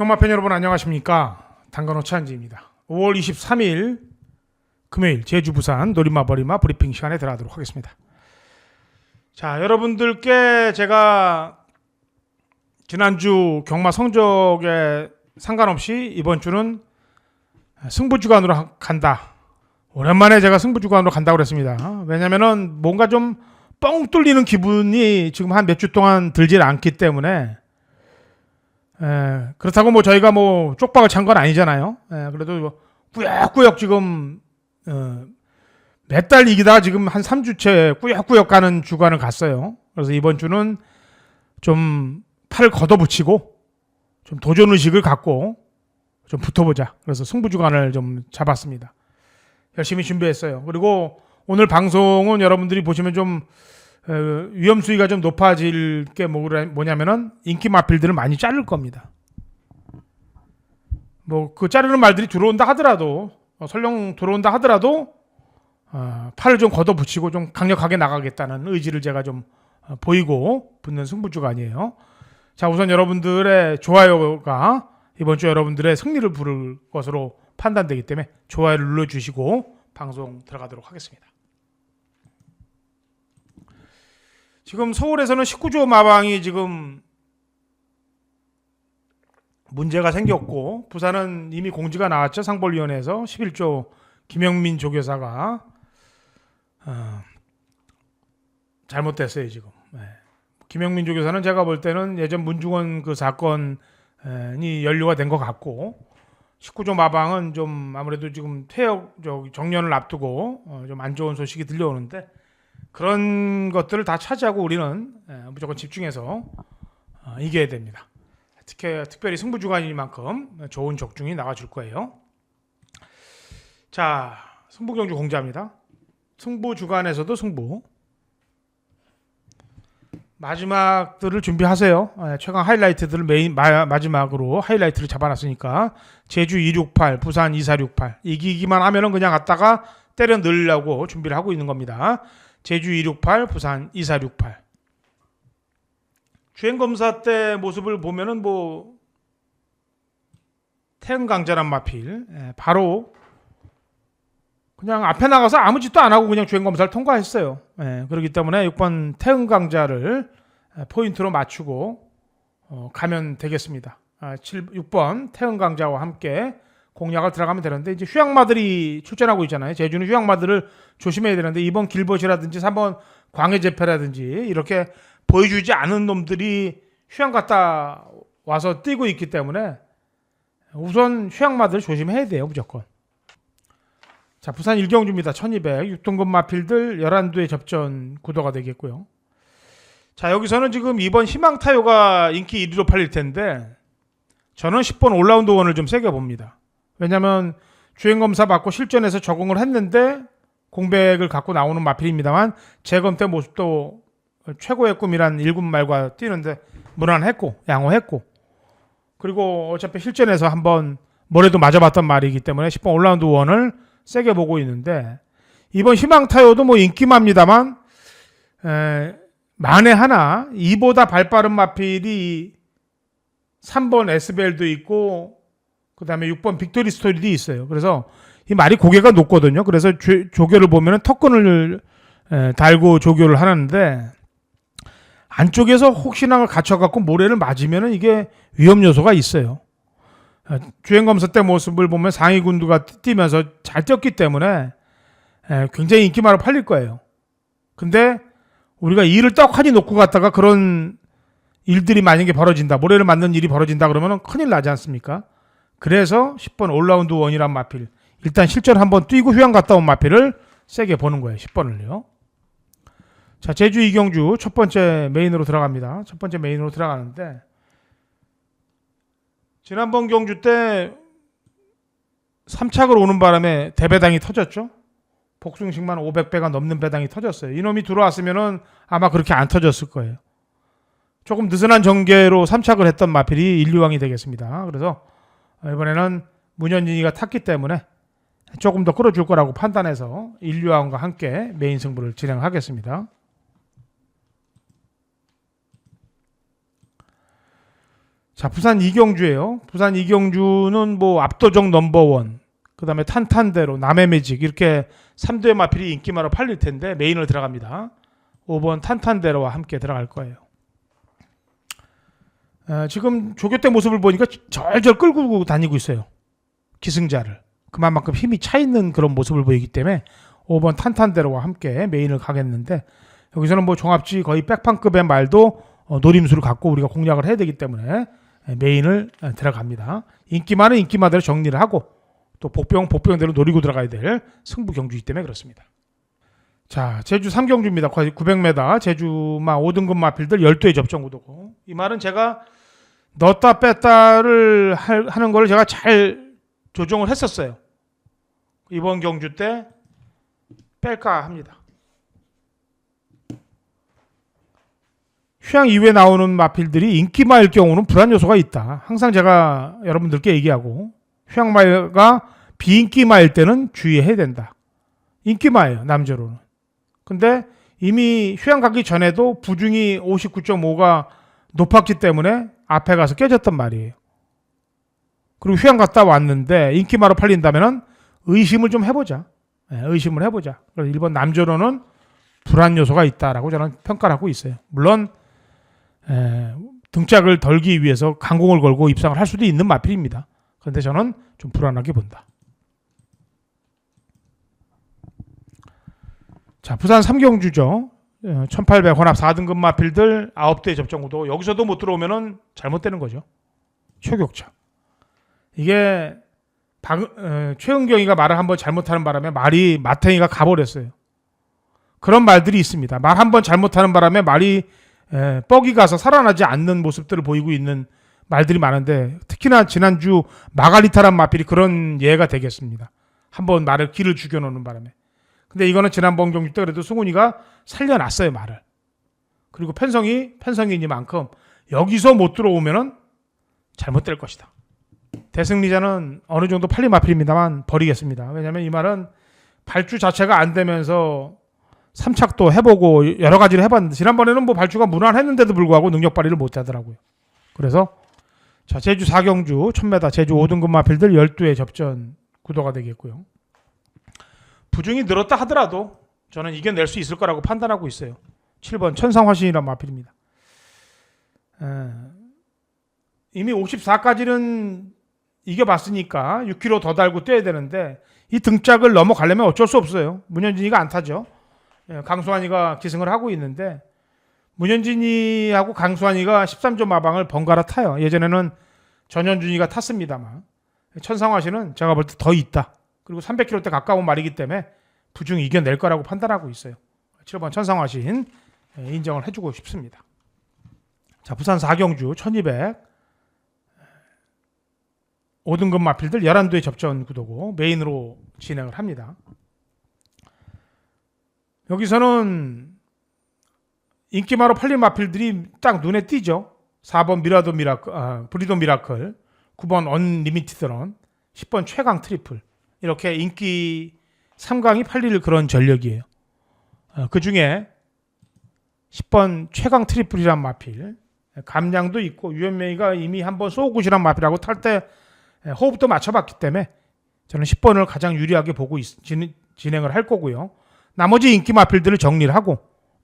경마팬 여러분 안녕하십니까? 당근호 차한지입니다. 5월 23일 금요일 제주 부산 노림마 버리마 브리핑 시간에 들어가도록 하겠습니다. 자, 여러분들께 제가 지난주 경마 성적에 상관없이 이번 주는 승부 주간으로 하- 간다. 오랜만에 제가 승부 주간으로 간다고 그랬습니다. 왜냐면은 뭔가 좀 뻥 뚫리는 기분이 지금 한 몇 주 동안 들질 않기 때문에 에, 그렇다고 뭐 저희가 뭐 쪽박을 찬 건 아니잖아요. 에, 그래도 뭐 꾸역꾸역 지금 어, 몇달 이기다가 지금 한 3주째 꾸역꾸역 가는 주간을 갔어요. 그래서 이번 주는 좀 팔을 걷어붙이고 좀 도전 의식을 갖고 좀 붙어보자. 그래서 승부 주간을 좀 잡았습니다. 열심히 준비했어요. 그리고 오늘 방송은 여러분들이 보시면 좀 어, 위험 수위가 좀 높아질 게 뭐냐면은 인기 마필들을 많이 자를 겁니다. 뭐 그 자르는 말들이 들어온다 하더라도 어, 설령 들어온다 하더라도 어, 팔을 좀 걷어붙이고 좀 강력하게 나가겠다는 의지를 제가 좀 어, 보이고 붙는 승부주가 아니에요. 자 우선 여러분들의 좋아요가 이번 주 여러분들의 승리를 부를 것으로 판단되기 때문에 좋아요를 눌러주시고 방송 들어가도록 하겠습니다. 지금 서울에서는 19조 마방이 지금 문제가 생겼고 부산은 이미 공지가 나왔죠 상벌위원회에서 11조 김영민 조교사가 어, 잘못됐어요 지금. 네. 김영민 조교사는 제가 볼 때는 예전 문중원 그 사건이 연루가 된 것 같고 19조 마방은 좀 아무래도 지금 퇴역 정년을 앞두고 어, 좀안 좋은 소식이 들려오는데 그런 것들을 다 차지하고 우리는 예, 무조건 집중해서 어, 이겨야 됩니다. 특히 특별히 승부 주간이만큼 좋은 적중이 나와줄 거예요. 자, 승부 경주 공지합니다. 승부 주간에서도 승부. 마지막들을 준비하세요. 예, 최강 하이라이트들을 메인 마, 마지막으로 하이라이트를 잡아놨으니까 제주 268, 부산 2468 이기기만 하면은 그냥 갔다가 때려 넣으려고 준비를 하고 있는 겁니다. 제주 268, 부산 2468. 주행 검사 때 모습을 보면은 뭐 태흥강자란 마필 예, 바로 그냥 앞에 나가서 아무 짓도 안 하고 그냥 주행 검사를 통과했어요. 예, 그렇기 때문에 6번 태흥강자를 예, 포인트로 맞추고 어, 가면 되겠습니다. 아, 7, 6번 태흥강자와 함께 공략을 들어가면 되는데 이제 휴양마들이 출전하고 있잖아요. 제주는 휴양마들을 조심해야 되는데 이번 길벗이라든지 3번 광해제패라든지 이렇게 보여주지 않은 놈들이 휴양 갔다 와서 뛰고 있기 때문에 우선 휴양마들 조심해야 돼요 무조건. 자 부산 일경주입니다. 1200 6등급 마필들 11두의 접전 구도가 되겠고요. 자 여기서는 지금 이번 희망타요가 인기 1위로 팔릴 텐데 저는 10번 올라운드 원을 좀 세게 봅니다. 왜냐하면 주행검사 받고 실전에서 적응을 했는데 공백을 갖고 나오는 마필입니다만 재검 때 모습도 최고의 꿈이란 일군 말과 뛰는데 무난했고 양호했고. 그리고 어차피 실전에서 한번 뭐래도 맞아봤던 말이기 때문에 10번 올라운드 원을 세게 보고 있는데 이번 희망 타요도 뭐 인기마입니다만 에, 만에 하나 이보다 발빠른 마필이 3번 SBL도 있고 그 다음에 6번 빅토리 스토리도 있어요. 그래서 이 말이 고개가 높거든요. 그래서 조, 조교를 보면은 턱끈을 에, 달고 조교를 하는데 안쪽에서 혹시나 갇혀갖고 모래를 맞으면은 이게 위험 요소가 있어요. 어, 주행 검사 때 모습을 보면 상위 군두가 뛰면서 잘 뛰었기 때문에 에, 굉장히 인기마로 팔릴 거예요. 근데 우리가 일을 떡하니 놓고 갔다가 그런 일들이 만약에 벌어진다, 모래를 맞는 일이 벌어진다 그러면 큰일 나지 않습니까? 그래서 10번 올라운드 원이란 마필 일단 실전 한번 뛰고 휴양 갔다 온 마필을 세게 보는 거예요. 10번을요. 자 제주 이경주 첫 번째 메인으로 들어갑니다. 첫 번째 메인으로 들어가는데 지난번 경주 때 3착을 오는 바람에 대배당이 터졌죠. 복숭식만 500배가 넘는 배당이 터졌어요. 이놈이 들어왔으면은 아마 그렇게 안 터졌을 거예요. 조금 느슨한 전개로 3착을 했던 마필이 인류왕이 되겠습니다. 그래서 이번에는 문현진이가 탔기 때문에 조금 더 끌어줄 거라고 판단해서 인류왕과 함께 메인 승부를 진행하겠습니다. 자, 부산 이경주예요. 부산 이경주는 뭐 압도적 넘버원, 그 다음에 탄탄대로, 남해 매직 이렇게 3대 마필이 인기만으로 팔릴 텐데 메인을 들어갑니다. 5번 탄탄대로와 함께 들어갈 거예요. 어, 지금 조교대 모습을 보니까 절절 끌고 다니고 있어요. 기승자를. 그만큼 힘이 차 있는 그런 모습을 보이기 때문에 5번 탄탄대로와 함께 메인을 가겠는데 여기서는 뭐 종합지 거의 백판급의 말도 어, 노림수를 갖고 우리가 공략을 해야 되기 때문에 메인을 어, 들어갑니다. 인기만은 인기마대로 정리를 하고 또 복병 복병대로 노리고 들어가야 될 승부 경주이기 때문에 그렇습니다. 자, 제주 3경주입니다. 거의 900m. 제주마 5등급 마필들 12회 접전 구도고. 이 말은 제가 넣었다 뺐다를 할- 하는 걸 제가 잘 조정을 했었어요. 이번 경주 때 뺄까 합니다. 휴양 이후에 나오는 마필들이 인기마일 경우는 불안 요소가 있다. 항상 제가 여러분들께 얘기하고 휴양마가 비인기마일 때는 주의해야 된다. 인기마예요 남자로는. 근데 이미 휴양 가기 전에도 부중이 59.5가 높았기 때문에 앞에 가서 깨졌단 말이에요. 그리고 휴양 갔다 왔는데 인기마로 팔린다면은 의심을 좀 해보자. 예, 의심을 해보자. 그래서 일본 남조로는 불안 요소가 있다라고 저는 평가를 하고 있어요. 물론 에, 등짝을 덜기 위해서 강공을 걸고 입상을 할 수도 있는 마필입니다. 그런데 저는 좀 불안하게 본다. 자, 부산 삼경주죠. 1800 혼합 4등급 마필들 9대 접전구도 여기서도 못 들어오면은 잘못되는 거죠. 초격차. 이게 박, 어, 최은경이가 말을 한번 잘못하는 바람에 말이 마탱이가 가버렸어요. 그런 말들이 있습니다. 말 한번 잘못하는 바람에 말이 에, 뻑이 가서 살아나지 않는 모습들을 보이고 있는 말들이 많은데 특히나 지난주 마가리타란 마필이 그런 예가 되겠습니다. 한번 말을 길을 죽여놓는 바람에. 근데 이거는 지난번 경기 때 그래도 승훈이가 살려놨어요 말을. 그리고 편성이 편성이니만큼 여기서 못 들어오면은 잘못될 것이다. 대승리자는 어느 정도 팔림 마필입니다만 버리겠습니다. 왜냐하면 이 말은 발주 자체가 안 되면서 삼착도 해보고 여러 가지를 해봤는데 지난번에는 뭐 발주가 무난했는데도 불구하고 능력 발휘를 못 하더라고요. 그래서 자 제주 4경주 1000m 제주 5등급 마필들 12회 접전 구도가 되겠고요. 부중이 늘었다 하더라도 저는 이겨낼 수 있을 거라고 판단하고 있어요. 7번 천상화신이란 마필입니다. 에, 이미 54까지는 이겨봤으니까 6km 더 달고 뛰어야 되는데 이 등짝을 넘어가려면 어쩔 수 없어요. 문현진이가 안 타죠. 예, 강수환이가 기승을 하고 있는데 문현진이하고 강수환이가 13조 마방을 번갈아 타요. 예전에는 전현준이가 탔습니다만 천상화 씨는 제가 볼 때 더 있다. 그리고 300km대 가까운 말이기 때문에 부중 이겨낼 거라고 판단하고 있어요. 7번 천상화 신 예, 인정을 해주고 싶습니다. 자 부산 4경주 1200 5등급 마필들 11도의 접전 구도고 메인으로 진행을 합니다. 여기서는 인기마로 팔린 마필들이 딱 눈에 띄죠. 4번 미라도 미라클, 아, 브리도 미라클, 9번 언리미티드런, 10번 최강 트리플 이렇게 인기 3강이 팔릴 그런 전력이에요. 어, 그 중에 10번 최강 트리플이란 마필, 감량도 있고 유현명이가 이미 한번 소굿이란 마필하고 탈 때 호흡도 맞춰봤기 때문에 저는 10번을 가장 유리하게 보고 있- 진, 진행을 할 거고요. 나머지 인기 마필들을 정리를 하고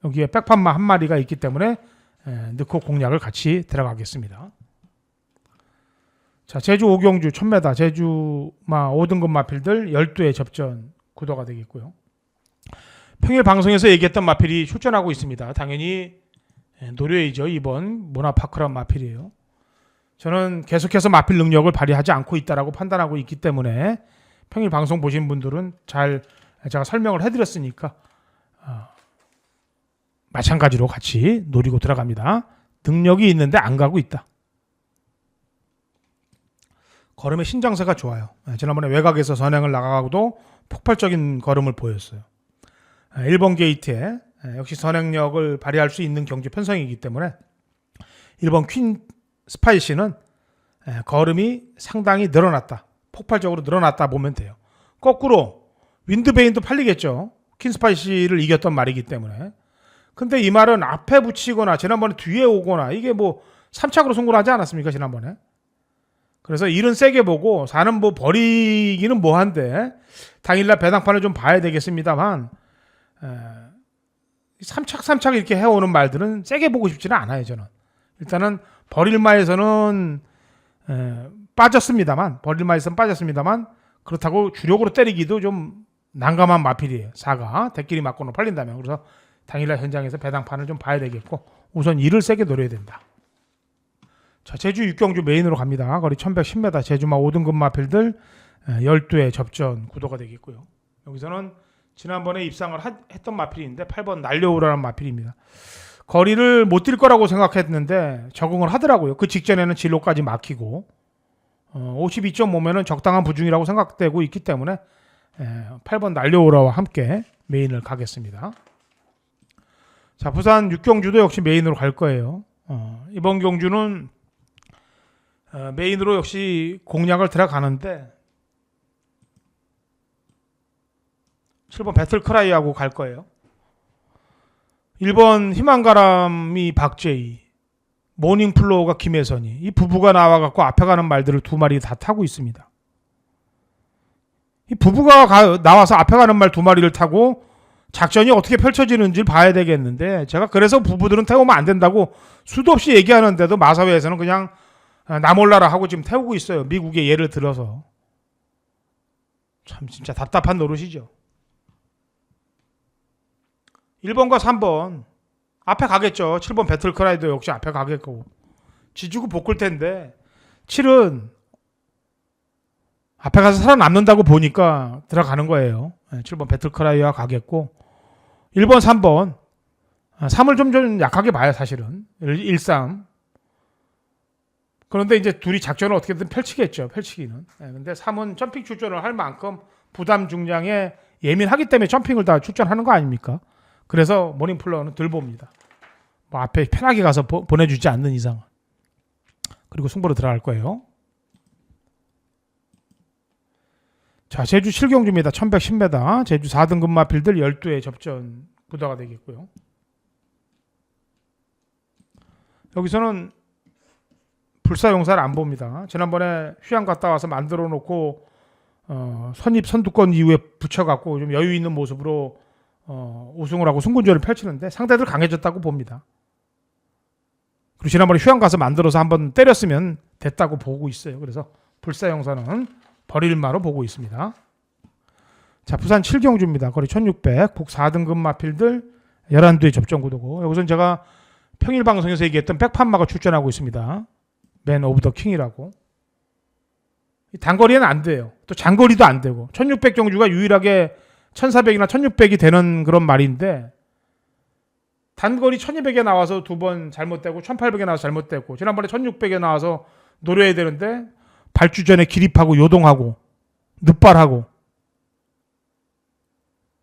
여기에 백판마 한 마리가 있기 때문에 에, 넣고 공략을 같이 들어가겠습니다. 자 제주 오경주 1000m 제주마 5등급 마필들 12회 접전 구도가 되겠고요. 평일 방송에서 얘기했던 마필이 출전하고 있습니다. 당연히 에, 노려야죠. 이번 모나파크란 마필이에요. 저는 계속해서 마필 능력을 발휘하지 않고 있다라고 판단하고 있기 때문에 평일 방송 보신 분들은 잘 제가 설명을 해드렸으니까 어, 마찬가지로 같이 노리고 들어갑니다. 능력이 있는데 안 가고 있다. 걸음의 신장세가 좋아요. 예, 지난번에 외곽에서 선행을 나가고도 폭발적인 걸음을 보였어요. 1번 게이트에 예, 역시 선행력을 발휘할 수 있는 경기 편성이기 때문에 1번 퀸 스파이시는 예, 걸음이 상당히 늘어났다. 폭발적으로 늘어났다 보면 돼요. 거꾸로 윈드베인도 팔리겠죠. 퀸 스파이시를 이겼던 말이기 때문에. 근데 이 말은 앞에 붙이거나 지난번에 뒤에 오거나 이게 뭐 3착으로 승부를 하지 않았습니까 지난번에? 그래서 일은 세게 보고 4는 뭐 버리기는 뭐한데 당일날 배당판을 좀 봐야 되겠습니다만 에, 3착 3착 이렇게 해오는 말들은 세게 보고 싶지는 않아요 저는. 일단은 버릴마에서는 에, 빠졌습니다만 버릴마에서는 빠졌습니다만 그렇다고 주력으로 때리기도 좀 난감한 마필이에요. 4가 대끼리 맞고는 팔린다면 그래서 당일날 현장에서 배당판을 좀 봐야 되겠고 우선 일을 세게 노려야 된다. 자 제주 육경주 메인으로 갑니다. 거리 1110m 제주마 5등급 마필들 12회 접전 구도가 되겠고요. 여기서는 지난번에 입상을 하- 했던 마필인데 8번 날려오라는 마필입니다. 거리를 못 뛸 거라고 생각했는데 적응을 하더라고요. 그 직전에는 진로까지 막히고 어, 52.5면은 적당한 부중이라고 생각되고 있기 때문에 에, 8번 날려오라와 함께 메인을 가겠습니다. 자 부산 육경주도 역시 메인으로 갈 거예요. 어, 이번 경주는 어, 메인으로 역시 공략을 들어가는데 7번 배틀크라이하고 갈 거예요. 1번 희망가람이 박재희, 모닝플로우가 김혜선이 이 부부가 나와갖고 앞에 가는 말들을 두 마리 다 타고 있습니다. 이 부부가 가- 나와서 앞에 가는 말 두 마리를 타고 작전이 어떻게 펼쳐지는지 봐야 되겠는데 제가 그래서 부부들은 태우면 안 된다고 수도 없이 얘기하는데도 마사회에서는 그냥 아, 나 몰라라 하고 지금 태우고 있어요. 미국의 예를 들어서 참 진짜 답답한 노릇이죠. 1번과 3번 앞에 가겠죠. 7번 배틀크라이도 역시 앞에 가겠고 지주고 볶을 텐데 7은 앞에 가서 살아남는다고 보니까 들어가는 거예요. 7번 배틀크라이와 가겠고 1번 3번 3을 좀, 좀 약하게 봐요 사실은 1, 3 그런데 이제 둘이 작전을 어떻게든 펼치겠죠 펼치기는 예, 근데 3은 점핑 출전을 할 만큼 부담 중량에 예민하기 때문에 점핑을 다 출전하는 거 아닙니까 그래서 모닝플러는 덜 봅니다. 뭐 앞에 편하게 가서 보, 보내주지 않는 이상. 그리고 승부로 들어갈 거예요. 자, 제주 7경주입니다. 1110m. 제주 4등급 마필들 12회 접전 구도가 되겠고요. 여기서는 불사용사를 안 봅니다. 지난번에 휴양 갔다 와서 만들어 놓고 어, 선입 선두권 이후에 붙여갖고 좀 여유 있는 모습으로 어, 우승을 하고 승군전을 펼치는데 상대들 강해졌다고 봅니다. 그리고 지난번에 휴양 가서 만들어서 한번 때렸으면 됐다고 보고 있어요. 그래서 불사영사는 버릴마로 보고 있습니다. 자, 부산 7경주입니다. 거리 1600, 북 4등급 마필들 11두의 접전 구도고 여기서는 제가 평일 방송에서 얘기했던 백판마가 출전하고 있습니다. 맨 오브 더 킹이라고. 이 단거리는 안 돼요. 또 장거리도 안 되고 1600 경주가 유일하게 1400이나 1600이 되는 그런 말인데 단거리 1200에 나와서 두 번 잘못되고 1800에 나와서 잘못되고 지난번에 1600에 나와서 노려야 되는데 발주전에 기립하고 요동하고 늑발하고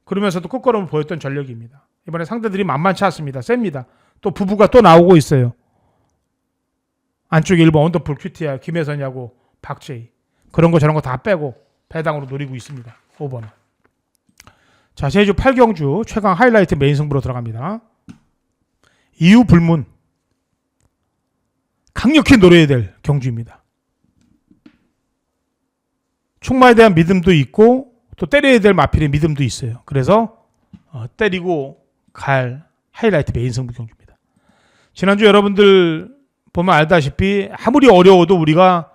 그러면서도 끝걸음을 보였던 전력입니다. 이번에 상대들이 만만치 않습니다. 셉니다. 또 부부가 또 나오고 있어요. 안쪽에 1번 언더풀 큐티야 김혜선이하고 박재희 그런 거 저런 거 다 빼고 배당으로 노리고 있습니다. 5번은. 자, 제주 8경주 최강 하이라이트 메인 승부로 들어갑니다. 이유 불문. 강력히 노려야 될 경주입니다. 충마에 대한 믿음도 있고 또 때려야 될 마필의 믿음도 있어요. 그래서 어, 때리고 갈 하이라이트 메인 승부 경주입니다. 지난주 여러분들 보면 알다시피 아무리 어려워도 우리가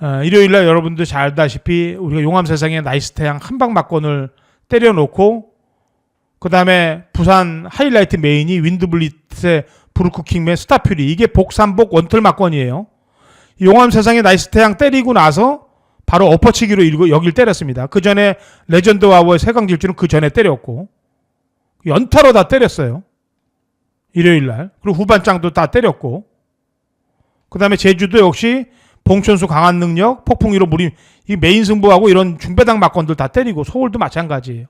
어, 일요일 날 여러분들 잘 알다시피 우리가 용암 세상의 나이스 태양 한방 막건을 때려놓고 그 다음에 부산 하이라이트 메인이 윈드블리트의 브루크킹맨 스타퓨리 이게 복삼복 원틀 막건이에요. 용암 세상의 나이스 태양 때리고 나서 바로 엎어치기로 일고 여길 때렸습니다. 그 전에 레전드 와워의 세강 질주는 그 전에 때렸고 연타로 다 때렸어요. 일요일 날 그리고 후반장도 다 때렸고 그 다음에 제주도 역시 봉천수 강한 능력 폭풍이로 무리 이 메인 승부하고 이런 중배당 막건들 다 때리고 서울도 마찬가지예요.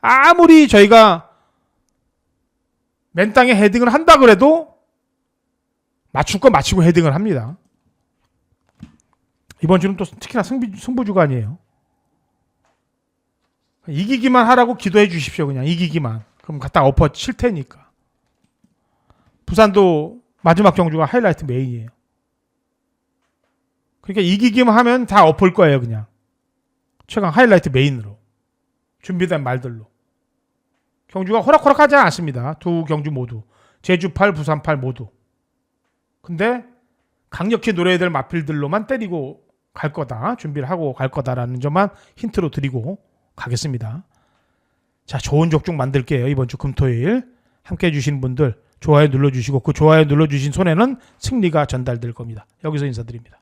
아무리 저희가 맨 땅에 헤딩을 한다 그래도 맞출 거 맞히고 헤딩을 합니다. 이번 주는 또 특히나 승부, 승부 주간이에요. 이기기만 하라고 기도해 주십시오. 그냥 이기기만. 그럼 갖다 엎어 칠 테니까. 부산도 마지막 경주가 하이라이트 메인이에요. 그러니까 이기기만 하면 다 엎을 거예요, 그냥. 최강 하이라이트 메인으로. 준비된 말들로. 경주가 호락호락하지 않습니다. 두 경주 모두. 제주팔, 부산팔 모두. 근데 강력히 노려야 될 마필들로만 때리고 갈 거다. 준비를 하고 갈 거다라는 점만 힌트로 드리고 가겠습니다. 자, 좋은 족중 만들게요. 이번 주 금토일. 함께 해주신 분들 좋아요 눌러주시고 그 좋아요 눌러주신 손에는 승리가 전달될 겁니다. 여기서 인사드립니다.